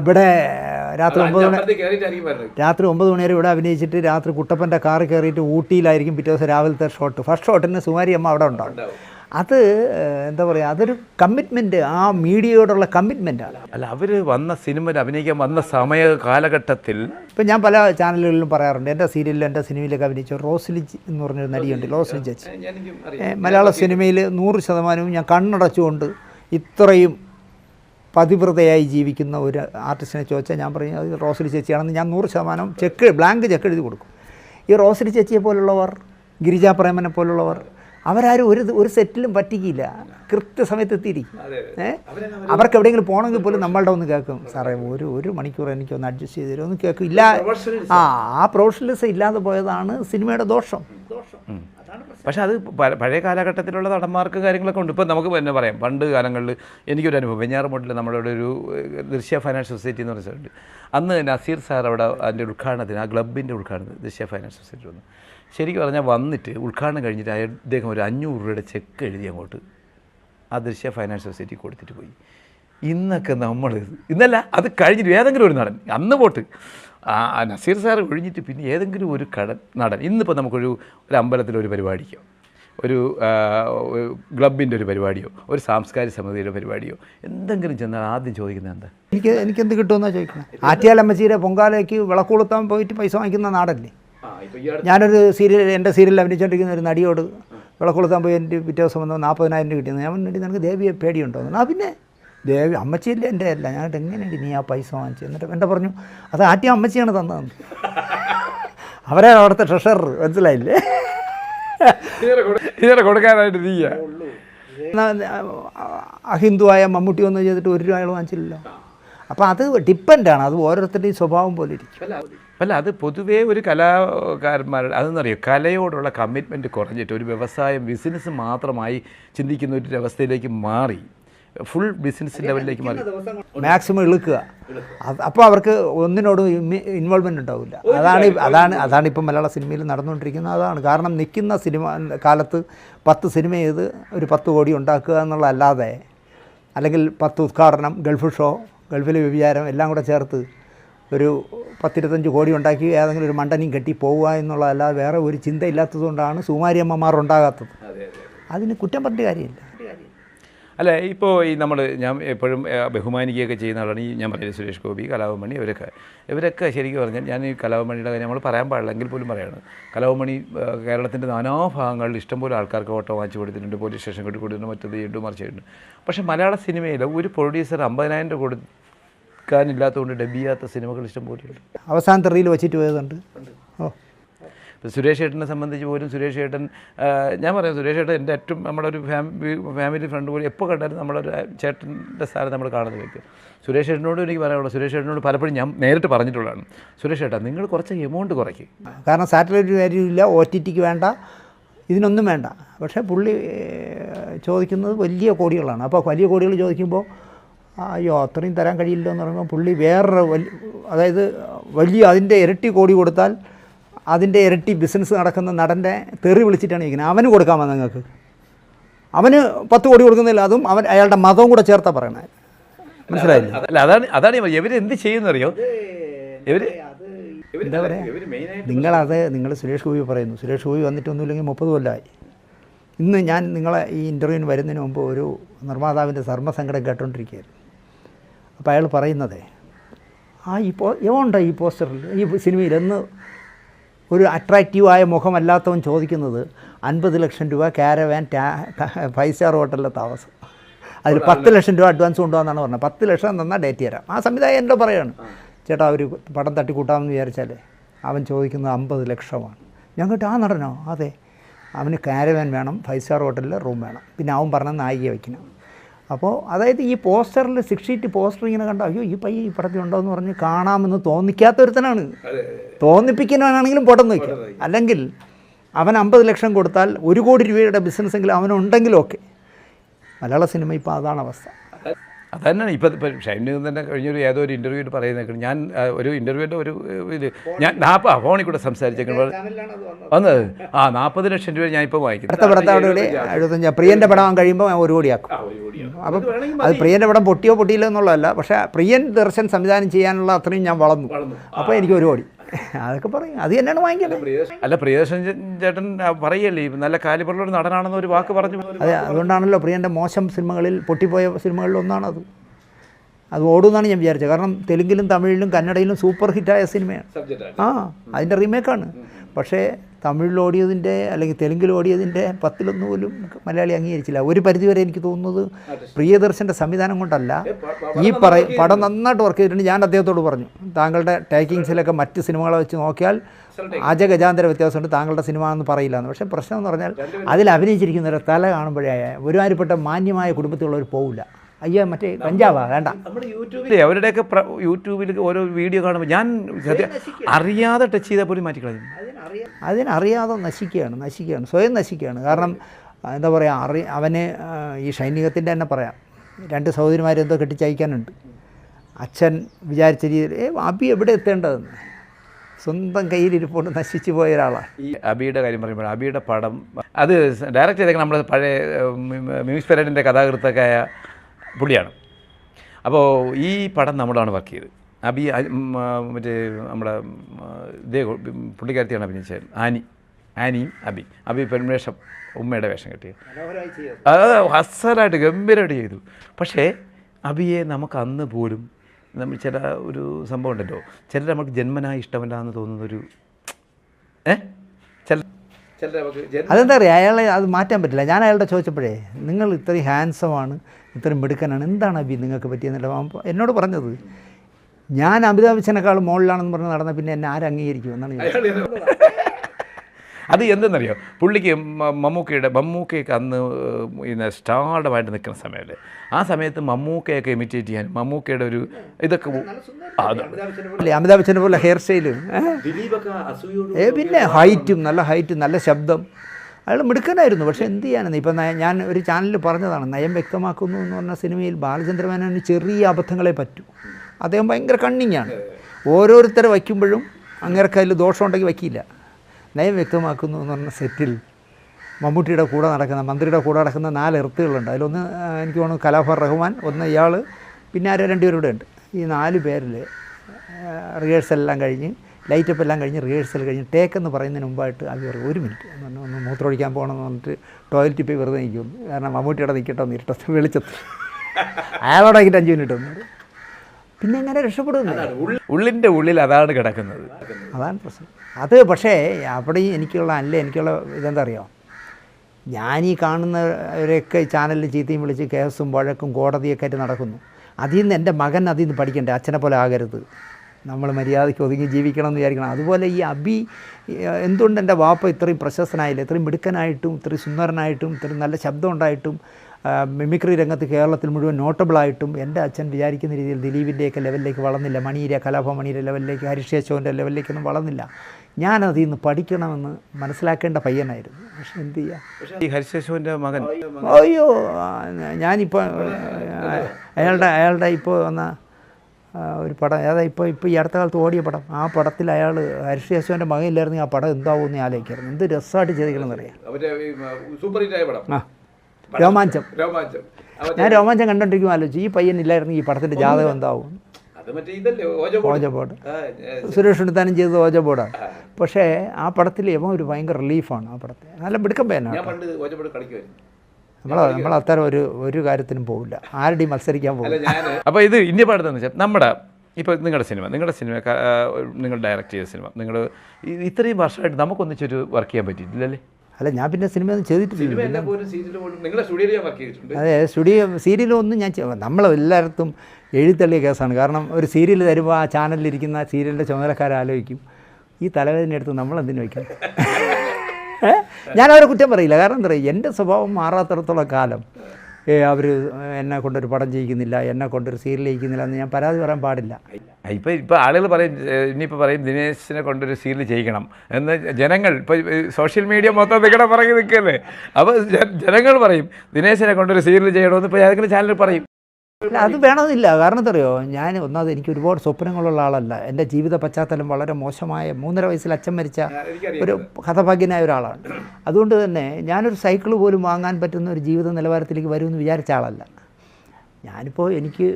ഇവിടെ രാത്രി ഒമ്പത് മണി രാത്രി ഒമ്പത് മണി വരെ ഇവിടെ അഭിനയിച്ചിട്ട് രാത്രി കുട്ടപ്പന്റെ കാറ് കയറിയിട്ട് ഊട്ടിയിലായിരിക്കും പിറ്റേ ദിവസം രാവിലത്തെ ഷോട്ട് ഫസ്റ്റ് ഷോട്ടിന് സുമാരി അമ്മ അവിടെ ഉണ്ടാവും. അത് എന്താ പറയുക അതൊരു കമ്മിറ്റ്മെന്റ് ആ മീഡിയയോടുള്ള കമ്മിറ്റ്മെന്റാണ് അല്ല അവർ വന്ന സിനിമയിൽ അഭിനയിക്കാൻ വന്ന സമയ കാലഘട്ടത്തിൽ ഇപ്പം ഞാൻ പല ചാനലുകളിലും പറയാറുണ്ട് എന്റെ സീരിയലിൽ എന്റെ സിനിമയിലൊക്കെ അഭിനയിച്ച റോസ്ലി ജി എന്ന് പറഞ്ഞൊരു നടിയുണ്ട് റോസ്ലി ചേച്ചി മലയാള സിനിമയിൽ നൂറ് ശതമാനവും ഞാൻ കണ്ണടച്ചുകൊണ്ട് ഇത്രയും പതിവ്രതയായി ജീവിക്കുന്ന ഒരു ആർട്ടിസ്റ്റിനെ ചോദിച്ചാൽ ഞാൻ പറയും അത് റോസ്ലി ചേച്ചിയാണെന്ന് ഞാൻ നൂറ് ശതമാനം ചെക്ക് ബ്ലാങ്ക് ചെക്ക് എഴുതി കൊടുക്കും. ഈ റോസ്ലി ചേച്ചിയെ പോലുള്ളവർ ഗിരിജാ പ്രേമനെ പോലുള്ളവർ അവരാരും ഒരു ഒരു സെറ്റിലും പറ്റിക്കില്ല. കൃത്യസമയത്ത് എത്തിയിരിക്കും ഏ? അവർക്ക് എവിടെയെങ്കിലും പോകണമെങ്കിൽ പോലും നമ്മളുടെ ഒന്ന് കേൾക്കും. സാറേ ഒരു ഒരു മണിക്കൂർ എനിക്ക് ഒന്ന് അഡ്ജസ്റ്റ് ചെയ്ത് തരുമോ ഒന്ന് കേൾക്കും. ഇല്ല. ആ ആ പ്രൊഫഷണലിസം ഇല്ലാതെ പോയതാണ് സിനിമയുടെ ദോഷം. പക്ഷേ അത് പഴയ കാലഘട്ടത്തിലുള്ള നടന്മാർക്ക് കാര്യങ്ങളൊക്കെ ഉണ്ട്. ഇപ്പം നമുക്ക് തന്നെ പറയാം പണ്ട് കാലങ്ങളിൽ എനിക്കൊരു അനുഭവം വെഞ്ഞാറമൂട്ടിൽ നമ്മളുടെ ഒരു ദൃശ്യ ഫൈനാൻസ് സൊസൈറ്റി എന്ന് പറഞ്ഞിട്ടുണ്ട് അന്ന് നസീർ സാർ അവിടെ അതിന്റെ ഉദ്ഘാടനത്തിന് ആ ക്ലബിന്റെ ഉദ്ഘാടനത്തിന് ദൃശ്യ ഫൈനാൻസ് സൊസൈറ്റി വന്നു. ശരിക്കും പറഞ്ഞാൽ വന്നിട്ട് ഉദ്ഘാടനം കഴിഞ്ഞിട്ട് അദ്ദേഹം ഒരു അഞ്ഞൂറ് രൂപയുടെ ചെക്ക് എഴുതി അങ്ങോട്ട് ആ ദൃശ്യ ഫൈനാൻസ് സൊസൈറ്റി കൊടുത്തിട്ട് പോയി. ഇന്നൊക്കെ നമ്മൾ ഇന്നല്ല അത് കഴിഞ്ഞിട്ട് ഏതെങ്കിലും ഒരു നടൻ അന്ന് പോട്ട് ആ ആ നസീർ സാർ ഒഴിഞ്ഞിട്ട് പിന്നെ ഏതെങ്കിലും ഒരു കട നടൻ. ഇന്നിപ്പോൾ നമുക്കൊരു ഒരു അമ്പലത്തിലൊരു പരിപാടിക്കോ? ഒരു ക്ലബിന്റെ ഒരു പരിപാടിയോ? ഒരു സാംസ്കാരിക സമിതിയുടെ പരിപാടിയോ? എന്തെങ്കിലും ചെന്നാൽ ആദ്യം ചോദിക്കുന്നത് എന്താ? എനിക്ക് എനിക്ക് എന്ത് കിട്ടുമെന്നാണ് ചോദിക്കുന്നത് ആറ്റിയാലമ്മച്ചീരെ പൊങ്കാലയ്ക്ക് വിളക്കൊളുത്താൻ പോയിട്ട് പൈസ വാങ്ങിക്കുന്ന നാടല്ലേ? ഞാനൊരു സീരിയൽ എന്റെ സീരിയൽ അഭിനയിച്ചുകൊണ്ടിരിക്കുന്ന ഒരു നടിയോട് വിളക്കൊളുത്താൻ പോയി എന്റെ പിറ്റേ ദിവസം വന്ന് നാൽപ്പതിനായിരം രൂപ കിട്ടിയിരുന്നു ഞാൻ വേണ്ടി നിനക്ക് ദേവിയെ പേടിയുണ്ടോ എന്ന് ആ പിന്നെ ദേവി അമ്മച്ചിയല്ലേ എന്റെ അല്ല. ഞാൻ എങ്ങനെയുണ്ട് നീ ആ പൈസ വാങ്ങിച്ചു എന്നിട്ട് എന്റെ പറഞ്ഞു അത് ആറ്റി അമ്മച്ചിയാണ് തന്നതെന്ന്. അവരെ അവിടുത്തെ ട്രഷറർ മനസ്സിലായില്ലേ? കൊടുക്കാനായിട്ട് നീ അഹിന്ദുവായ മമ്മൂട്ടി ഒന്നും ചെയ്തിട്ട് ഒരു രൂപ അയാൾ വാങ്ങിച്ചില്ലല്ലോ. അപ്പോൾ അത് ഡിപ്പെൻഡാണ് അത് ഓരോരുത്തരുടെയും സ്വഭാവം പോലെ ഇരിക്കും. അല്ല അത് പൊതുവേ ഒരു കലാകാരന്മാരുടെ അതെന്നറിയോ? കലയോടുള്ള കമ്മിറ്റ്മെന്റ് കുറഞ്ഞിട്ട് ഒരു വ്യവസായം ബിസിനസ് മാത്രമായി ചിന്തിക്കുന്ന ഒരു അവസ്ഥയിലേക്ക് മാറി. ഫുൾ ബിസിനസ് ലെവലിലേക്ക് മാറി. മാക്സിമം ഇളുക്കുക. അപ്പോൾ അവർക്ക് ഒന്നിനോടും ഇൻവോൾവ്മെന്റ് ഉണ്ടാവില്ല. അതാണ് അതാണ് അതാണ് ഇപ്പം മലയാള സിനിമയിൽ നടന്നുകൊണ്ടിരിക്കുന്നത്. അതാണ് കാരണം നിൽക്കുന്ന സിനിമ കാലത്ത് പത്ത് സിനിമ ചെയ്ത് ഒരു പത്ത് കോടി ഉണ്ടാക്കുക എന്നുള്ളതല്ലാതെ അല്ലെങ്കിൽ പത്ത് ഉദ്ഘാടനം ഗൾഫ് ഷോ ഗൾഫിലെ വ്യഭിചാരം എല്ലാം കൂടെ ചേർത്ത് ഒരു പത്തിരുപത്തഞ്ച് കോടി ഉണ്ടാക്കി ഏതെങ്കിലും ഒരു മണ്ടനിയും കെട്ടി പോവുക എന്നുള്ളതല്ലാതെ വേറെ ഒരു ചിന്തയില്ലാത്തതുകൊണ്ടാണ് സുമാരിയമ്മമാർ ഉണ്ടാകാത്തത്. അതിന് കുറ്റം പറഞ്ഞ കാര്യമില്ല. അല്ല ഇപ്പോൾ ഈ നമ്മൾ ഞാൻ എപ്പോഴും ബഹുമാനിക്കുകയൊക്കെ ചെയ്യുന്ന ആളാണ് ഈ ഞാൻ പറയുന്നത് സുരേഷ് ഗോപി കലാഭമണി ഇവരൊക്കെ. ഇവരൊക്കെ ശരിക്കും പറഞ്ഞാൽ ഞാൻ ഈ കലാഭമണിയുടെ കാര്യം നമ്മൾ പറയാൻ പാടില്ല എങ്കിൽ പോലും പറയാണ്. കലാഭമണി കേരളത്തിന്റെ കേരളത്തിന്റെ നാനാഭാഗങ്ങളിൽ ഇഷ്ടംപോലെ ആൾക്കാർക്ക് ഓട്ടോ വാങ്ങിച്ചു കൊടുത്തിട്ടുണ്ട് പോലീസ് സ്റ്റേഷൻ കെട്ടി കൊടുത്തിട്ടുണ്ട് മറ്റത് ചെയ്തിട്ടുണ്ട് മറിച്ച് ചെയ്തിട്ടുണ്ട് പക്ഷേ മലയാള സിനിമയിൽ ഒരു പ്രൊഡ്യൂസർ അമ്പതിനായിരം രൂപ കൊടുക്കാനില്ലാത്തതുകൊണ്ട് ഡബ് ചെയ്യാത്ത സിനിമകൾ ഇഷ്ടംപോലെയുണ്ട്. അവസാനത്തെ റീൽ വെച്ചിട്ട് പോയതുണ്ട്. ഓ. ഇപ്പോൾ സുരേഷ് ഏട്ടനെ സംബന്ധിച്ച് പോലും സുരേഷ് ഏട്ടൻ ഞാൻ പറയാം സുരേഷ് ഏട്ടൻ എന്റെ ഏറ്റവും നമ്മുടെ ഒരു ഫാമിലി ഫാമിലി ഫ്രണ്ട് പോലും എപ്പോൾ കണ്ടാലും നമ്മളൊരു ചേട്ടന്റെ സ്ഥാനം നമ്മൾ കാണുന്ന വ്യക്തി. സുരേഷ് ഏട്ടനോട് എനിക്ക് പറയാനുള്ളത് സുരേഷ് ഏട്ടനോട് പലപ്പോഴും ഞാൻ നേരിട്ട് പറഞ്ഞിട്ടുള്ളതാണ്. സുരേഷ് ഏട്ടാ നിങ്ങൾ കുറച്ച് എമൗണ്ട് കുറയ്ക്കും. കാരണം സാറ്റലൈറ്റ് വാല്യൂ ഇല്ല ഒ ടി ടിക്ക് വേണ്ട ഇതിനൊന്നും വേണ്ട. പക്ഷേ പുള്ളി ചോദിക്കുന്നത് വലിയ കോടികളാണ്. അപ്പോൾ വലിയ കോടികൾ ചോദിക്കുമ്പോൾ അയ്യോ അത്രയും തരാൻ കഴിയില്ല എന്ന് പറയുമ്പോൾ പുള്ളി വേറൊരു വലിയ അതായത് വലിയ അതിന്റെ ഇരട്ടി കോടി കൊടുത്താൽ അതിന്റെ ഇരട്ടി ബിസിനസ് നടക്കുന്ന നടന്റെ തെറി വിളിച്ചിട്ടാണ് ഇരിക്കുന്നത്. അവന് കൊടുക്കാമോ നിങ്ങൾക്ക്? അവന് പത്ത് കോടി കൊടുക്കുന്നില്ല അതും അവൻ അയാളുടെ മതവും കൂടെ ചേർത്താ പറയണേ. മനസ്സിലായില്ല? അല്ല അതാണ് അതാണ് ഇവർ എന്ത് ചെയ്യുന്നറിയോ? ഇവർ എന്താ പറയുക നിങ്ങളത് നിങ്ങൾ സുരേഷ് ഗോപി പറയുന്നു. സുരേഷ് ഗോപി വന്നിട്ടൊന്നുമില്ലെങ്കിൽ മുപ്പത് കൊല്ലമായി ഇന്ന് ഞാൻ നിങ്ങളെ ഈ ഇന്റർവ്യൂവിന് വരുന്നതിന് മുമ്പ് ഒരു നിർമ്മാതാവിന്റെ ധർമ്മസങ്കടം കേട്ടോണ്ടിരിക്കുകയായിരുന്നു. അപ്പോൾ അയാൾ പറയുന്നത് ആ ഈ പോ എവുണ്ടോ ഈ പോസ്റ്ററിൽ ഈ സിനിമയിൽ എന്ന് ഒരു അട്രാക്റ്റീവായ മുഖമല്ലാത്തവൻ ചോദിക്കുന്നത് അൻപത് ലക്ഷം രൂപ കാരവാൻ ടാ ഫൈവ് സ്റ്റാർ ഹോട്ടലിലെ താമസം. അതിൽ പത്ത് ലക്ഷം രൂപ അഡ്വാൻസ് കൊണ്ടുവന്നാണ് പറഞ്ഞത്. പത്ത് ലക്ഷം തന്നാൽ ഡേറ്റ് തരാം. ആ സംവിധായകൻ എന്നോട് പറയാണ് ചേട്ടാ അവർ പടം തട്ടിക്കൂട്ടാമെന്ന് വിചാരിച്ചാലേ അവൻ ചോദിക്കുന്നത് അമ്പത് ലക്ഷമാണ്. ഞങ്ങൾക്ക് ആ നടനോ? അതെ. അവന് കാരവാൻ വേണം ഫൈവ് സ്റ്റാർ ഹോട്ടലിൽ റൂം വേണം. പിന്നെ അവൻ പറഞ്ഞ നായിക വയ്ക്കണം അപ്പോൾ അതായത് ഈ പോസ്റ്ററിൽ സിക്സ് ഷീറ്റ് പോസ്റ്റർ ഇങ്ങനെ കണ്ട അയ്യോ ഈ പയ്യ ഈ പടത്തിൽ ഉണ്ടോ എന്ന് പറഞ്ഞ് കാണാമെന്ന് തോന്നിക്കാത്തൊരുത്തനാണ്. തോന്നിപ്പിക്കുന്നവനാണെങ്കിലും പടം വയ്ക്കാം അല്ലെങ്കിൽ അവൻ അമ്പത് ലക്ഷം കൊടുത്താൽ ഒരു കോടി രൂപയുടെ ബിസിനസ്സെങ്കിലും അവനുണ്ടെങ്കിലും ഓക്കെ മലയാള സിനിമ ഇപ്പോൾ അതാണ് അവസ്ഥ. അതന്നെയാണ്. ഇപ്പം ഇപ്പം ഷൈനിൽ തന്നെ കഴിഞ്ഞൊരു ഏതോ ഒരു ഇന്റർവ്യൂവിൽ പറയുന്ന ഞാൻ ഒരു ഇന്റർവ്യൂവിന്റെ ഒരു ഇത് ഞാൻ നാൽപ്പത് ഫോണിൽ കൂടെ സംസാരിച്ചേക്കുമ്പോൾ വന്നത്. ആ നാൽപ്പത് ലക്ഷം രൂപ ഞാൻ ഇപ്പോൾ വായിക്കും അടുത്ത പടത്തോടുകൂടി എഴുപത്തഞ്ച് പ്രിയന്റെ പടം കഴിയുമ്പോൾ ഞാൻ ഒരു കോടിയാക്കും. അപ്പം അത് പ്രിയന്റെ പടം പൊട്ടിയോ പൊട്ടിയില്ലോ എന്നുള്ളതല്ല. പക്ഷേ പ്രിയൻ ദർശൻ സംവിധാനം ചെയ്യാനുള്ള അത്രയും ഞാൻ വളർന്നു. അപ്പോൾ എനിക്ക് ഒരു കോടി. അതൊക്കെ പറയും. അത് തന്നെയാണ് വാങ്ങിക്കുന്നത് അല്ല പ്രിയദർശൻ ചേട്ടൻ പറയല്ലേ നല്ല കാലിബറുള്ള ഒരു നടനാണെന്ന് ഒരു വാക്ക് പറഞ്ഞു. അതെ അതുകൊണ്ടാണല്ലോ പ്രിയന്റെ മോശം സിനിമകളിൽ പൊട്ടിപ്പോയ സിനിമകളിൽ ഒന്നാണത് അത്. ഓടുമെന്നാണ് ഞാൻ വിചാരിച്ചത്. കാരണം തെലുങ്കിലും തമിഴിലും കന്നഡയിലും സൂപ്പർ ഹിറ്റായ സിനിമയാണ്. ആ അതിന്റെ റീമേക്കാണ്. പക്ഷേ തമിഴിൽ ഓടിയതിന്റെ അല്ലെങ്കിൽ തെലുങ്കിൽ ഓടിയതിന്റെ പത്തിലൊന്നും പോലും മലയാളി അംഗീകരിച്ചില്ല. ഒരു പരിധിവരെ എനിക്ക് തോന്നുന്നത് പ്രിയദർശന്റെ സംവിധാനം കൊണ്ടല്ല. ഈ പറയ പടം നന്നായിട്ട് വർക്ക് ചെയ്തിട്ടുണ്ട്. ഞാൻ അദ്ദേഹത്തോട് പറഞ്ഞു താങ്കളുടെ ടേക്കിങ്സിലൊക്കെ മറ്റ് സിനിമകളെ വെച്ച് നോക്കിയാൽ അജഗജാന്തര വ്യത്യാസമുണ്ട് താങ്കളുടെ സിനിമ എന്ന് പറയില്ല എന്ന്. പക്ഷേ പ്രശ്നം എന്ന് പറഞ്ഞാൽ അതിൽ അഭിനയിച്ചിരിക്കുന്നവരെ തല കാണുമ്പോഴേ ഒരുമാതിരിപ്പെട്ട മാന്യമായ കുടുംബത്തിലുള്ളവർ പോവില്ല. അയ്യോ മറ്റേ കഞ്ചാവാ വേണ്ട. യൂട്യൂബിൽ അവരുടെയൊക്കെ യൂട്യൂബിൽ ഓരോ വീഡിയോ കാണുമ്പോൾ ഞാൻ അറിയാതെ ടച്ച് ചെയ്താൽ പോലും മാറ്റിക്കളയും അതിനറിയാതെ നശിക്കുകയാണ് നശിക്കുകയാണ് സ്വയം നശിക്കുകയാണ്. കാരണം എന്താ പറയുക അറി അവന് ഈ സൈനികത്തിന്റെ തന്നെ പറയാം. രണ്ട് സഹോദരിമാരെന്തോ കെട്ടിച്ചയക്കാനുണ്ട്. അച്ഛൻ വിചാരിച്ച രീതിയിൽ ഏ അബി എവിടെ എത്തേണ്ടതെന്ന്? സ്വന്തം കയ്യിലിരിപ്പോണ്ട് നശിച്ചു പോയ ഒരാളാണ് ഈ അബിയുടെ കാര്യം പറയുമ്പോൾ അബിയുടെ പടം അത് ഡയറക്റ്റ് ചെയ്തേക്കാൻ നമ്മൾ പഴയ മ്യൂസ് കഥാകൃത്തൊക്കെ കഥാകൃത്തൊക്കെയായ പുള്ളിയാണ്. അപ്പോൾ ഈ പടം നമ്മളാണ് വർക്ക് ചെയ്തത് അബി അ- മറ്റേ നമ്മുടെ ഇതേ പുള്ളിക്കാരത്തിയാണ് അഭിനയിച്ചത്. ആനി ആനിയും അബി. അബി പെൺവേഷം ഉമ്മയുടെ വേഷം കിട്ടിയത് അത് ഹസ്സലായിട്ട് ഗംഭീരമായിട്ട് ചെയ്തു. പക്ഷേ അബിയെ നമുക്ക് അന്ന് പോലും നമ്മൾ ചില ഒരു സംഭവം ഉണ്ടല്ലോ. ചിലർ നമുക്ക് ജന്മനായി ഇഷ്ടമല്ല എന്ന് തോന്നുന്നൊരു ഏ? ചില അതെന്താ പറയുക അയാളെ അത് മാറ്റാൻ പറ്റില്ല. ഞാൻ അയാളുടെ ചോദിച്ചപ്പോഴേ നിങ്ങൾ ഇത്രയും ഹാൻസമാണ് ഇത്രയും മിടുക്കനാണ് എന്താണ് അബി നിങ്ങൾക്ക് പറ്റിയെന്നല്ല അവൻ എന്നോട് പറഞ്ഞത് ഞാൻ അമിതാഭ് ബച്ചനേക്കാൾ മുകളിലാണെന്ന് പറഞ്ഞ് നടന്ന പിന്നെ എന്നെ ആരംഗീകരിക്കും അംഗീകരിക്കും? എന്നാണ് ഞാൻ അത് എന്തെന്നറിയോ? പുള്ളിക്ക് മമ്മൂക്കയുടെ മമ്മൂക്കയൊക്കെ അന്ന് പിന്നെ സ്റ്റാർഡമായിട്ട് നിൽക്കുന്ന സമയമല്ലേ? ആ സമയത്ത് മമ്മൂക്കയൊക്കെ ഇമിറ്റേറ്റ് ചെയ്യാൻ മമ്മൂക്കയുടെ ഒരു ഇതൊക്കെ അല്ലേ? അമിതാഭ് ബച്ചനെ പോലെ ഹെയർ സ്റ്റൈലും പിന്നെ ഹൈറ്റും നല്ല ഹൈറ്റും നല്ല ശബ്ദം. അയാൾ മിടുക്കനായിരുന്നു. പക്ഷേ എന്ത് ചെയ്യാനെന്ന് ഇപ്പം ഞാൻ ഒരു ചാനലിൽ പറഞ്ഞതാണ് നയം വ്യക്തമാക്കുന്നു എന്ന് പറഞ്ഞ സിനിമയിൽ ബാലചന്ദ്രമേനോന് ചെറിയ അബദ്ധങ്ങളെ പറ്റൂ. അദ്ദേഹം ഭയങ്കര കണ്ണിങ്ങാണ് ഓരോരുത്തരെ വയ്ക്കുമ്പോഴും അങ്ങേർക്ക് അതിൽ ദോഷമുണ്ടെങ്കിൽ വയ്ക്കില്ല. നയം വ്യക്തമാക്കുന്നു എന്ന് പറഞ്ഞ സെറ്റിൽ മമ്മൂട്ടിയുടെ കൂടെ നടക്കുന്ന മന്ത്രിയുടെ കൂടെ നടക്കുന്ന നാല് എർത്തുകളുണ്ട്. അതിലൊന്ന് എനിക്ക് തോന്നുന്നു കലാഫർ റഹ്മാൻ ഒന്ന് ഇയാൾ പിന്നെ ആരോ രണ്ടുപേരും കൂടെ ഉണ്ട്. ഈ നാല് പേരിൽ റിഹേഴ്സൽ എല്ലാം കഴിഞ്ഞ് ലൈറ്റപ്പ് എല്ലാം കഴിഞ്ഞ് റിഹേഴ്സൽ കഴിഞ്ഞ് ടേക്ക് എന്ന് പറയുന്നതിന് മുമ്പായിട്ട് അത് പറയും ഒരു മിനിറ്റ് എന്ന് പറഞ്ഞാൽ ഒന്ന് മൂത്രമൊഴിക്കാൻ പോകണമെന്ന് പറഞ്ഞിട്ട് ടോയ്ലറ്റിൽ പോയി വെറുതെ നിൽക്കും. കാരണം മമ്മൂട്ടിയുടെ നിൽക്കട്ടെ ഒന്ന് ഇരുട്ടത്ത് വെളിച്ചത്ത് അയാളോടെ ആക്കിയിട്ട് അഞ്ച് മിനിറ്റ് ഒന്ന് പിന്നെ എങ്ങനെ രക്ഷപ്പെടുന്നു? ഉള്ളിന്റെ ഉള്ളിൽ അതാണ് കിടക്കുന്നത്. അതാണ് പ്രശ്നം. അത് പക്ഷേ അവിടെ എനിക്കുള്ള അല്ല എനിക്കുള്ള ഇതെന്താ അറിയോ? ഞാൻ ഈ കാണുന്നവരെയൊക്കെ ചാനലിൽ ചീത്തയും വിളിച്ച് കേസും വഴക്കും കോടതിയൊക്കെ ആയിട്ട് നടക്കുന്നു. അതിൽ നിന്ന് എന്റെ മകൻ അതിൽ നിന്ന് പഠിക്കണ്ടേ? അച്ഛനെ പോലെ ആകരുത്. നമ്മൾ മര്യാദയ്ക്ക് ഒതുങ്ങി ജീവിക്കണം എന്ന് വിചാരിക്കണം. അതുപോലെ ഈ അബി എന്തുകൊണ്ട് എന്റെ വാപ്പ ഇത്രയും പ്രശസ്തനായില്ല? ഇത്രയും മിടുക്കനായിട്ടും ഇത്രയും സുന്ദരനായിട്ടും ഇത്രയും നല്ല ശബ്ദം ഉണ്ടായിട്ടും മിമിക്രി രംഗത്ത് കേരളത്തിൽ മുഴുവൻ നോട്ടബിളായിട്ടും എന്റെ അച്ഛൻ വിചാരിക്കുന്ന രീതിയിൽ ദിലീപിന്റെയൊക്കെ ലെവലിലേക്ക് വളർന്നില്ല. മണിയുടെ കലാഭമണിയുടെ ലെവലിലേക്ക് ഹരീഷ് യശോന്റെ ലെവലിലേക്കൊന്നും വളർന്നില്ല. ഞാനതിൽ നിന്ന് പഠിക്കണമെന്ന് മനസ്സിലാക്കേണ്ട പയ്യനായിരുന്നു. പക്ഷെ എന്ത് ചെയ്യുക ഈ ഹരിശേഷുവിന്റെ മകൻ. അയ്യോ ഞാനിപ്പോൾ അയാളുടെ അയാളുടെ ഇപ്പോൾ വന്ന ഒരു പടം. അതായത് ഇപ്പോൾ ഇപ്പോൾ ഈ അടുത്ത കാലത്ത് ഓടിയ പടം. ആ പടത്തിൽ അയാൾ ഹരിഷ് യശോന്റെ മകനില്ലായിരുന്നെങ്കിൽ ആ പടം എന്താവുമെന്ന് ഞാൻ ആലോചിക്കായിരുന്നു. എന്ത് രസമായിട്ട് ചെയ്തിരിക്കണം അറിയാം പടം. ആ. രോമാഞ്ചം. രോമാഞ്ചം. ഞാൻ രോമാഞ്ചം കണ്ടോണ്ടിരിക്കും ആലോചിച്ചു ഈ പയ്യൻ ഇല്ലായിരുന്നു ഈ പടത്തിന്റെ ജാതകം എന്താവും? ഓജബോർഡ് സുരേഷ് ഉണ്ണിത്താനും ചെയ്തത് ഓജ ബോർഡാണ്. പക്ഷേ ആ പടത്തിൽ ഇവൻ ഒരു ഭയങ്കര റിലീഫാണ് ആ പടത്തെ. നല്ല മിടുക്കം പയ്യനാണ് കളിക്കുമായിരുന്നു. നമ്മൾ നമ്മൾ അത്തരം ഒരു ഒരു കാര്യത്തിനും പോകില്ല ആരുടെയും മത്സരിക്കാൻ പോകില്ല അപ്പോൾ ഇത് ഇന്ത്യ പാടത്തെന്ന് വെച്ചാൽ നമ്മുടെ ഇപ്പോൾ നിങ്ങളുടെ സിനിമ നിങ്ങളുടെ സിനിമ നിങ്ങൾ ഡയറക്റ്റ് ചെയ്ത സിനിമ നിങ്ങൾ ഇത്രയും വർഷമായിട്ട് നമുക്കൊന്നിച്ചൊരു വർക്ക് ചെയ്യാൻ പറ്റിയിട്ടില്ലല്ലേ? അല്ല ഞാൻ പിന്നെ സിനിമ ഒന്നും ചെയ്തിട്ടില്ല അതെ സ്റ്റുഡിയോ സീരിയലൊന്നും ഞാൻ നമ്മൾ എല്ലായിടത്തും എഴുത്തള്ളിയ കേസാണ്. കാരണം ഒരു സീരിയൽ തരുമ്പോൾ ആ ചാനലിലിരിക്കുന്ന സീരിയലിന്റെ ചുമതലക്കാരെ ആലോചിക്കും ഈ തലവേദന എടുത്ത് നമ്മൾ എന്തിനു വയ്ക്കണം അവരെ കുറ്റം പറയില്ല. കാരണം എന്താ പറയുക എന്റെ സ്വഭാവം മാറാത്തിടത്തോളം കാലം അവർ എന്നെ കൊണ്ടൊരു പടം ചെയ്യിക്കുന്നില്ല എന്നെ കൊണ്ടൊരു സീരിയൽ ചെയ്യിക്കുന്നില്ല എന്ന് ഞാൻ പരാതി പറയാൻ പാടില്ല. ഇപ്പോൾ ഇപ്പോൾ ആളുകൾ പറയും ഇനിയിപ്പോൾ പറയും ദിനേശിനെ കൊണ്ടൊരു സീരിയൽ ചെയ്യിക്കണം എന്ന് ജനങ്ങൾ ഇപ്പോൾ സോഷ്യൽ മീഡിയ മൊത്തം നിങ്ങളുടെ പറഞ്ഞ് നിൽക്കല്ലേ അപ്പോൾ ജനങ്ങൾ പറയും ദിനേശിനെ കൊണ്ടൊരു സീരിയൽ ചെയ്യണമെന്ന് ഇപ്പോൾ ഏതെങ്കിലും ചാനൽ പറയും. അത് വേണമെന്നില്ല. കാരണം എന്തറിയോ? ഞാൻ ഒന്നാമത് എനിക്ക് ഒരുപാട് സ്വപ്നങ്ങളുള്ള ആളല്ല. എന്റെ ജീവിത പശ്ചാത്തലം വളരെ മോശമായ മൂന്നര വയസ്സിൽ അച്ഛൻ മരിച്ച ഒരു കഥഭാഗ്യനായ ഒരാളാണ്. അതുകൊണ്ട് തന്നെ ഞാനൊരു സൈക്കിൾ പോലും വാങ്ങാൻ പറ്റുന്ന ഒരു ജീവിത നിലവാരത്തിലേക്ക് വരുമെന്ന് വിചാരിച്ച ആളല്ല. ഞാനിപ്പോൾ എനിക്ക്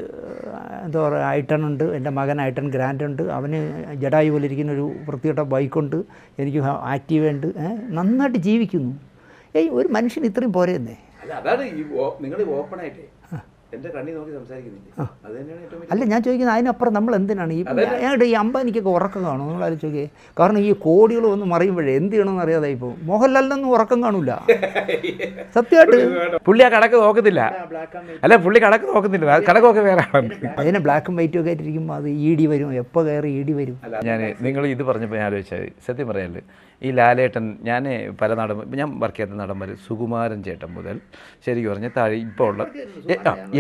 എന്താ പറയുക ഐട്ടൺ ഉണ്ട്. എന്റെ മകൻ ഐട്ടൺ ഗ്രാൻഡ് ഉണ്ട്. അവന് ജഡായി പോലെ ഇരിക്കുന്ന ഒരു വൃത്തികെട്ട ബൈക്കുണ്ട്. എനിക്ക് ആക്റ്റീവ് ഉണ്ട്. നന്നായിട്ട് ജീവിക്കുന്നു. ഏയ് ഒരു മനുഷ്യൻ ഇത്രയും പോരെന്നേ അതാണ് ഈ നിങ്ങൾ ഓപ്പൺ അല്ല ഞാൻ ചോദിക്കുന്നത് അതിനപ്പുറം നമ്മൾ എന്തിനാണ്? ഈ ഞങ്ങളുടെ ഈ അമ്പനിക്കൊക്കെ ഉറക്കം കാണും. നിങ്ങൾ ചോദിക്കുക കാരണം ഈ കോടികൾ ഒന്ന് മറിയുമ്പോഴേ എന്ത് ചെയ്യണമെന്ന് അറിയാതെ ഇപ്പോൾ മോഹൻലാലിനൊന്നും ഉറക്കം കാണൂല. സത്യമായിട്ട്. പുള്ളി ആ കടക്ക് നോക്കത്തില്ല. അല്ല പുള്ളി കടക്ക് നോക്കുന്നില്ല കടക്ക് കണക്കൊക്കെ വേറെ ആണ് അതിനെ ബ്ലാക്കും വൈറ്റും ഒക്കെ ആയിട്ടിരിക്കുമ്പോൾ അത് ഇ ഡി വരും. എപ്പോൾ കയറി ഇ ഡി വരും? ഞാൻ നിങ്ങൾ ഇത് പറഞ്ഞപ്പോൾ ഞാൻ ആലോചിച്ചത് സത്യം പറയാൽ ഈ ലാലേട്ടൻ ഞാൻ പല നടൻ ഞാൻ വർക്ക് ചെയ്ത നടന്മാർ സുകുമാരൻ ചേട്ടൻ മുതൽ ശരിക്കും പറഞ്ഞാൽ താഴെ ഇപ്പോൾ ഉള്ള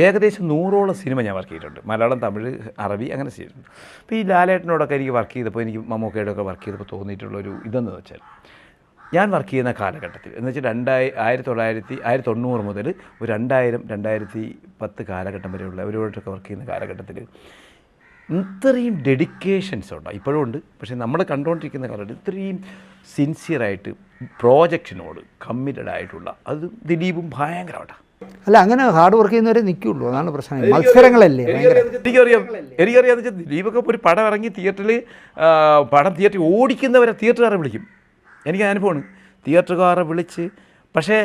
ഏകദേശം നൂറോളം സിനിമ ഞാൻ വർക്ക് ചെയ്തിട്ടുണ്ട്. മലയാളം തമിഴ് അറബി അങ്ങനെ ചെയ്തിട്ടുണ്ട്. അപ്പോൾ ഈ ലാലേട്ടനോടൊക്കെ എനിക്ക് വർക്ക് ചെയ്തപ്പോൾ എനിക്ക് മമ്മൂക്കയോടൊക്കെ വർക്ക് ചെയ്തപ്പോൾ തോന്നിയിട്ടുള്ളൊരു ഇതെന്ന് വെച്ചാൽ ഞാൻ വർക്ക് ചെയ്യുന്ന കാലഘട്ടത്തിൽ എന്ന് വെച്ചാൽ രണ്ടായി ആയിരത്തി തൊള്ളായിരത്തി ആയിരത്തി തൊണ്ണൂറ് മുതൽ ഒരു രണ്ടായിരം രണ്ടായിരത്തി പത്ത് കാലഘട്ടം വരെയുള്ള അവരോടൊക്കെ വർക്ക് ചെയ്യുന്ന കാലഘട്ടത്തിൽ ഇത്രയും ഡെഡിക്കേഷൻസ് ഉണ്ടോ. ഇപ്പോഴും ഉണ്ട്. പക്ഷേ നമ്മൾ കണ്ടുകൊണ്ടിരിക്കുന്ന കാലഘട്ടം ഇത്രയും സിൻസിയറായിട്ട് പ്രോജക്റ്റിനോട് കമ്മിറ്റഡ് ആയിട്ടുള്ള അത് ദിലീപും ഭയങ്കരമായിട്ടാണ്. അല്ല അങ്ങനെ ഹാർഡ് വർക്ക് ചെയ്യുന്നവരെ നിൽക്കുള്ളൂ അതാണ് പ്രശ്നം. മത്സരങ്ങളല്ലേ എനിക്കറിയാം എനിക്കറിയാന്ന് വെച്ചാൽ ദിലീപൊക്കെ ഒരു പടം ഇറങ്ങി തിയേറ്ററിൽ പടം തിയേറ്ററിൽ ഓടിക്കുന്നവരെ തിയേറ്ററുകാരെ വിളിക്കും. എനിക്ക് അനുഭവമാണ്. തിയേറ്ററുകാരെ വിളിച്ച് പക്ഷേ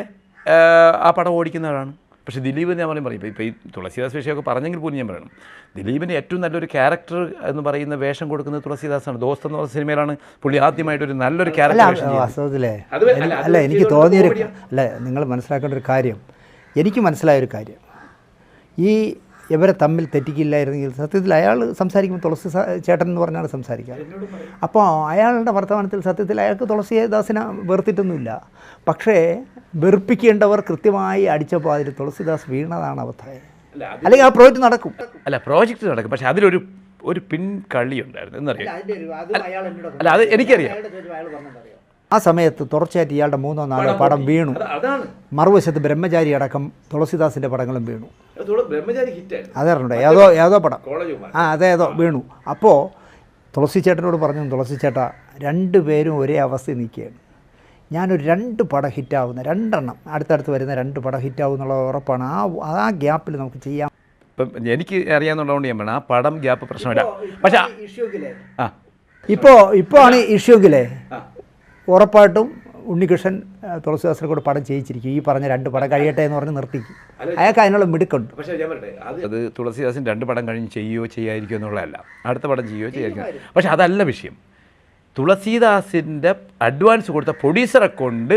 ആ, പടം ഓടിക്കുന്നവരാണ്. പക്ഷേ ദിലീപ് ഞാൻ പറയും പറയും ഇപ്പോൾ ഈ തുളസീദാസ് വിഷയമൊക്കെ പറഞ്ഞെങ്കിൽ പോലും ഞാൻ പറയണം. ദിലീപിന്റെ ഏറ്റവും നല്ലൊരു ക്യാരക്ടർ എന്ന് പറയുന്ന വേഷം കൊടുക്കുന്നത് തുളസീദാസാണ്. ദോസ്ത് എന്ന് പറഞ്ഞ സിനിമയിലാണ് പുള്ളി ആദ്യമായിട്ട് ഒരു നല്ലൊരു ക്യാരക്ടർ വാസ്തവത്തിലേ അല്ല, എനി- അല്ല എനിക്ക് തോന്നിയ തോന്നിയൊരു അല്ല നിങ്ങൾ മനസ്സിലാക്കേണ്ട ഒരു കാര്യം. എനിക്ക് മനസ്സിലായൊരു കാര്യം. ഈ ഇവരെ തമ്മിൽ തെറ്റിക്കില്ലായിരുന്നെങ്കിൽ സത്യത്തിൽ അയാൾ സംസാരിക്കുമ്പോൾ തുളസി ചേട്ടൻ എന്ന് പറഞ്ഞാണ് സംസാരിക്കുക. അപ്പോൾ അയാളുടെ വർത്തമാനത്തിൽ സത്യത്തിൽ അയാൾക്ക് തുളസിദാസിനെ വെറുത്തിട്ടൊന്നുമില്ല. പക്ഷേ വെറുപ്പിക്കേണ്ടവർ കൃത്യമായി അടിച്ചപ്പോൾ അതിൽ തുളസിദാസ് വീണതാണ് അബദ്ധമായത് അല്ലെങ്കിൽ ആ പ്രോജക്റ്റ് നടക്കും. അല്ല പ്രോജക്റ്റ് നടക്കും. പക്ഷേ അതിലൊരു ഒരു പിൻകളി ഉണ്ടായിരുന്നു എന്നറിയാം? അല്ല അത് എനിക്കറിയാം. ആ സമയത്ത് തുടർച്ചയായിട്ട് ഇയാളുടെ മൂന്നോ നാലോ പടം വീണു. അതാണ്. മറുവശത്ത് ബ്രഹ്മചാരി അടക്കം തുളസിദാസിന്റെ പടങ്ങളും വീണു. അതറിഞ്ഞൂടെ ഏതോ ഏതോ പടം. ആ അതേതോ വീണു. അപ്പോൾ തുളസി ചേട്ടനോട് പറഞ്ഞു തുളസി ചേട്ടാ രണ്ടുപേരും ഒരേ അവസ്ഥയിൽ നിൽക്കുകയാണ്. ഞാനൊരു രണ്ട് പടം ഹിറ്റാവുന്ന രണ്ടെണ്ണം അടുത്തടുത്ത് വരുന്ന രണ്ട് പടം ഹിറ്റാവും എന്നുള്ള ഉറപ്പാണ്. ആ ആ ഗ്യാപ്പിൽ നമുക്ക് ചെയ്യാം. ഇപ്പം എനിക്ക് അറിയാന്നുള്ളതുകൊണ്ട് ഞാൻ വേണം ആ പടം ഗ്യാപ്പ് പ്രശ്നമില്ല. പക്ഷേ ആ. ഇപ്പോൾ ഇപ്പോൾ ആണ് ഇഷ്യൂങ്കിലേ ഉറപ്പായിട്ടും ഉണ്ണികൃഷ്ണൻ തുളസിദാസിനെ കൂടെ പടം ചെയ്യിച്ചിരിക്കും. ഈ പറഞ്ഞ രണ്ട് പടം കഴിയട്ടെ എന്ന് പറഞ്ഞ് നിർത്തിക്കും അയാൾക്ക് അതിനുള്ള മിടുക്കുണ്ട്. പക്ഷേ ഞാൻ പറയട്ടെ അത് തുളസിദാസൻ രണ്ട് പടം കഴിഞ്ഞ് ചെയ്യുകയോ ചെയ്യാതിരിക്കുമോ എന്നുള്ളതല്ല. അടുത്ത പടം ചെയ്യുകയോ ചെയ്യാതിരിക്കും പക്ഷെ അതല്ല വിഷയം. തുളസീദാസിന്റെ അഡ്വാൻസ് കൊടുത്ത പ്രൊഡ്യൂസറെ കൊണ്ട്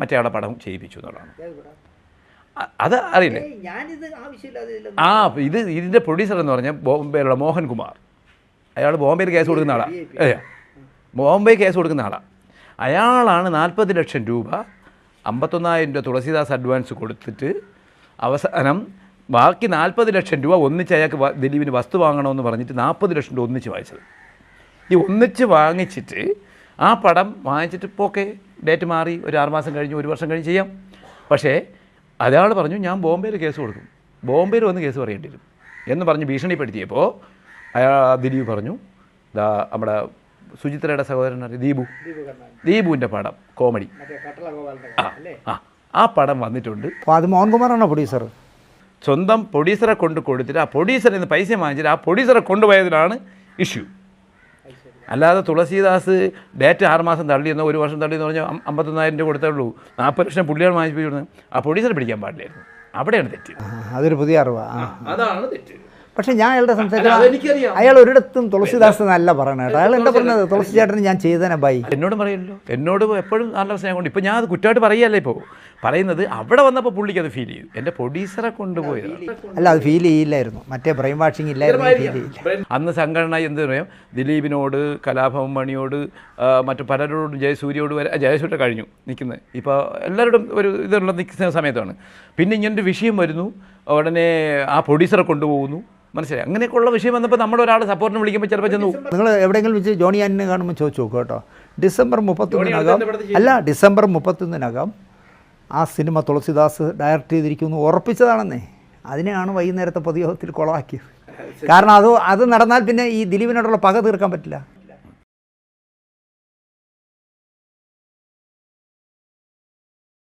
മറ്റേ ആളെ പടം ചെയ്യിപ്പിച്ചു എന്നുള്ളതാണ്. അത് അറിയില്ലേ? ആ ഇത് ഇതിന്റെ പ്രൊഡ്യൂസർ എന്ന് പറഞ്ഞാൽ ബോംബെയിലുള്ള മോഹൻകുമാർ. അയാൾ ബോംബെയിൽ കേസ് കൊടുക്കുന്ന ആളാണ് ബോംബെ കേസ് കൊടുക്കുന്ന ആളാണ് അയാളാണ് നാൽപ്പത് ലക്ഷം രൂപ അമ്പത്തൊന്നായിരം രൂപ തുളസിദാസ് അഡ്വാൻസ് കൊടുത്തിട്ട് അവസാനം ബാക്കി നാൽപ്പത് ലക്ഷം രൂപ ഒന്നിച്ച് അയാൾക്ക് ദിലീപിന് വസ്തു വാങ്ങണമെന്ന് പറഞ്ഞിട്ട് നാൽപ്പത് ലക്ഷം രൂപ ഒന്നിച്ച് വാങ്ങിച്ചത്. ഈ ഒന്നിച്ച് വാങ്ങിച്ചിട്ട് ആ പടം വാങ്ങിച്ചിട്ട് ഇപ്പോൾ ഓക്കെ ഡേറ്റ് മാറി ഒരു ആറുമാസം കഴിഞ്ഞ് ഒരു വർഷം കഴിഞ്ഞ് ചെയ്യാം. പക്ഷേ അയാൾ പറഞ്ഞു ഞാൻ ബോംബെയിൽ കേസ് കൊടുക്കും. ബോംബെയിൽ വന്ന് കേസ് പറയേണ്ടി വരും. എന്ന് പറഞ്ഞ് ഭീഷണിപ്പെടുത്തിയപ്പോൾ അയാൾ ദിലീപ് പറഞ്ഞു ദാ നമ്മുടെ സുചിത്രയുടെ സഹോദരൻ ദീപു. ദീപുവിന്റെ പടം കോമഡി. ആ ആ ആ പടം വന്നിട്ടുണ്ട്. അപ്പോൾ അത് മോഹൻകുമാറാണോ പ്രൊഡ്യൂസർ? സ്വന്തം പ്രൊഡ്യൂസറെ കൊണ്ട് കൊടുത്തിട്ട് ആ പ്രൊഡ്യൂസറിൽ നിന്ന് പൈസ വാങ്ങിച്ചിട്ട് ആ പ്രൊഡ്യൂസറെ കൊണ്ടുപോയതിനാണ് ഇഷ്യൂ. അല്ലാതെ തുളസീദാസ് ഡേറ്റ് ആറ് മാസം തള്ളിയെന്നോ ഒരു വർഷം തള്ളിയെന്ന് പറഞ്ഞാൽ അം- അമ്പത്തൊന്നായിരം രൂപ കൊടുത്തേ ഉള്ളൂ. നാൽപ്പത് ലക്ഷം പുള്ളികൾ വാങ്ങിച്ചു ആ പ്രൊഡ്യൂസറെ പിടിക്കാൻ പാടില്ലായിരുന്നു. അവിടെയാണ് തെറ്റ്. അതൊരു പുതിയ അറിവാണ് അതാണ് തെറ്റ്. പക്ഷേ ഞാൻ അയാളുടെ അല്ല, സംസാരിച്ച അതെനിക്കറിയാം. അയാൾ ഒരിടത്തും തുളസിദാസ് എന്നല്ല പറയണത്. കേട്ടോ അയാൾ എന്താ പറഞ്ഞത് തുളസി ചേട്ടന് ഞാൻ ചെയ്തേനെ ബൈ. എന്നോട് പറയല്ലോ. എന്നോട് എപ്പോഴും നല്ല സ്നേഹം കൊണ്ട്. ഇപ്പം ഞാൻ അത് കുറ്റമായിട്ട് പറയല്ല ഇപ്പോൾ പറയുന്നത് അവിടെ വന്നപ്പോൾ പുള്ളിക്ക് അത് ഫീൽ ചെയ്തു. എന്റെ പ്രൊഡ്യൂസറെ കൊണ്ടുപോയി അല്ല അത് ഫീൽ ചെയ്യില്ലായിരുന്നു. മറ്റേ ബ്രെയിൻ വാഷിംഗ് ഇല്ലായിരുന്നു ഫീൽ ചെയ്യില്ല. അന്ന് സംഘടന എന്ത് പറയാം? ദിലീപിനോട് കലാഭവൻ മണിയോട് മറ്റു പലരോടും ജയസൂര്യയോട് വരെ ജയസൂര്യ കഴിഞ്ഞു നിൽക്കുന്നത്. ഇപ്പോൾ എല്ലാവരോടും ഒരു ഇതുള്ള നിൽക്കുന്ന സമയത്താണ്. പിന്നെ ഇങ്ങനൊരു വിഷയം വരുന്നു. ഉടനെ ആ പ്രൊഡ്യൂസറെ കൊണ്ടുപോകുന്നു. മനസ്സിലായി? അങ്ങനെയൊക്കെയുള്ള വിഷയം വന്നപ്പോൾ നമ്മുടെ ഒരാൾ സപ്പോർട്ടിന് വിളിക്കുമ്പോൾ ചിലപ്പോൾ ചെന്നു. നിങ്ങൾ എവിടെയെങ്കിലും വെച്ച് ജോണി ആനിനെ കാണുമ്പോൾ ചോദിച്ചു നോക്കുക കേട്ടോ. ഡിസംബർ മുപ്പത്തൊന്നിനകം അല്ല ഡിസംബർ മുപ്പത്തൊന്നിനകം ആ സിനിമ തുളസിദാസ് ഡയറക്റ്റ് ചെയ്തിരിക്കുന്നു ഉറപ്പിച്ചതാണെന്നേ. അതിനെയാണ് വൈകുന്നേരത്തെ പൊതുയോഗത്തിൽ കുളമാക്കിയത്. കാരണം അത് അത് നടന്നാൽ പിന്നെ ഈ ദിലീപിനോടുള്ള പക തീർക്കാൻ പറ്റില്ല.